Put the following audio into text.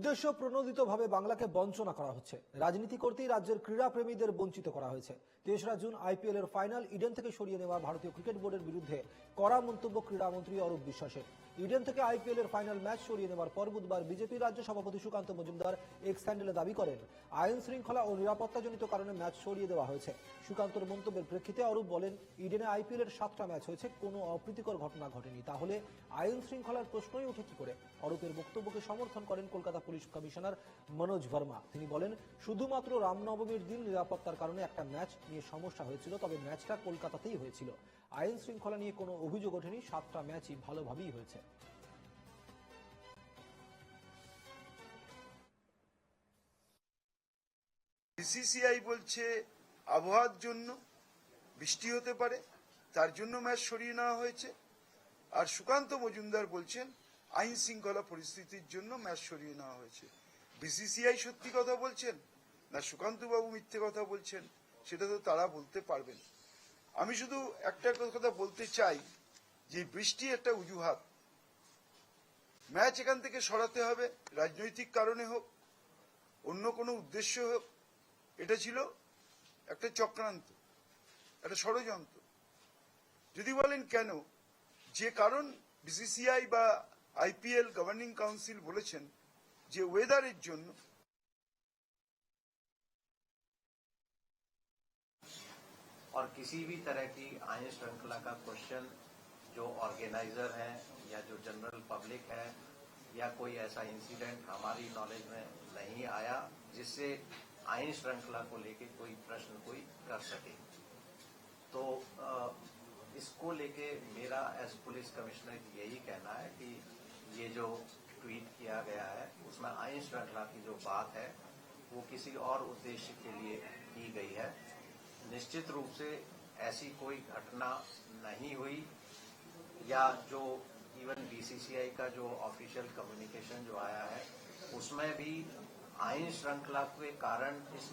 উদ্দেশ্য প্রণোদিতভাবে বাংলাকে বঞ্চনা করা হচ্ছে। রাজনীতি করতেই রাজ্যের ক্রীড়া প্রেমীদের বঞ্চিত করা হয়েছে। তেসরা জুন আইপিএল এর ফাইনাল ইডেন থেকে সরিয়ে নেওয়া ভারতীয় ক্রিকেট বোর্ডের বিরুদ্ধে কড়া মন্তব্য ক্রীড়ামন্ত্রী অরূপ বিশ্বাসের। ইডেন থেকে আইপিএল এর ফাইনাল ম্যাচ সরিয়ে নেওয়ার পর বুধবার বিজেপি রাজ্য সভাপতি সুকান্ত মজুমদার এক্স হ্যান্ডেলে দাবি করেন, আইন শৃঙ্খলা ও নিরাপত্তাজনিত কারণে ম্যাচ সরিয়ে দেওয়া হয়েছে। সুকান্তর মন্তব্যের প্রেক্ষিতে অরূপ বলেন, ইডেনে আইপিএল এর সাতটা ম্যাচ হয়েছে, কোনো অপ্রীতিকর ঘটনা ঘটেনি। তাহলে আইন শৃঙ্খলার প্রশ্নই উঠে কি করে? অরূপের বক্তব্যকে সমর্থন করেন কলকাতা পুলিশ কমিশনার মনোজ ভার্মা। তিনি বলেন, শুধুমাত্র রামনবমীর দিন নিরাপত্তার কারণে একটা ম্যাচ নিয়ে সমস্যা হয়েছিল, তবে ম্যাচটা কলকাতাতেই হয়েছিল। আইন শৃঙ্খলা নিয়ে কোনো অভিযোগ ওঠেনি, সাতটা ম্যাচই ভালোভাবেই হয়েছে। বিসিসিআই বলছে, আবহাওয়ার জন্য বৃষ্টি হতে পারে, তার জন্য ম্যাচ সরিয়ে নেওয়া হয়েছে। আর সুকান্ত মজুমদার বলছেন আইন শৃঙ্খলা পরিস্থিতির জন্য ম্যাচ সরিয়ে নেওয়া হয়েছে। বিসিসিআই সত্যি কথা বলছেন না সুকান্ত বাবু মিথ্যে কথা বলছেন, সেটা তো তারা বলতে পারবেন। আমি শুধু একটা কথা বলতে চাই যে বৃষ্টি একটা অজুহাত। ম্যাচ এখান থেকে সরাতে হবে, রাজনৈতিক কারণে হোক, অন্য কোনো উদ্দেশ্য হোক, এটা ছিল একটা চক্রান্ত, একটা ষড়যন্ত্র। যদি বলেন কেন, যে কারণ বিসিসিআই বা আইপিএল গভর্নিং কাউন্সিল বলেছেন যে ওয়েদারের জন্য और किसी भी तरह की आयन श्रृंखला का क्वेश्चन जो ऑर्गेनाइजर हैं या जो जनरल पब्लिक है या कोई ऐसा इंसिडेंट हमारी नॉलेज में नहीं आया जिससे आयन श्रृंखला को लेके कोई प्रश्न कोई कर सके तो अ, इसको लेके मेरा एज पुलिस कमिश्नर यही कहना है कि ये जो ट्वीट किया गया है, उसमें आयन श्रृंखला की जो बात है, वो किसी और उद्देश्य के लिए की गई है। निश्चित रूप से ऐसी कोई घटना नहीं हुई, या जो इवन बीसीसीआई का जो ऑफिशियल कम्युनिकेशन जो आया है, उसमें भी आयन श्रृंखला के कारण इस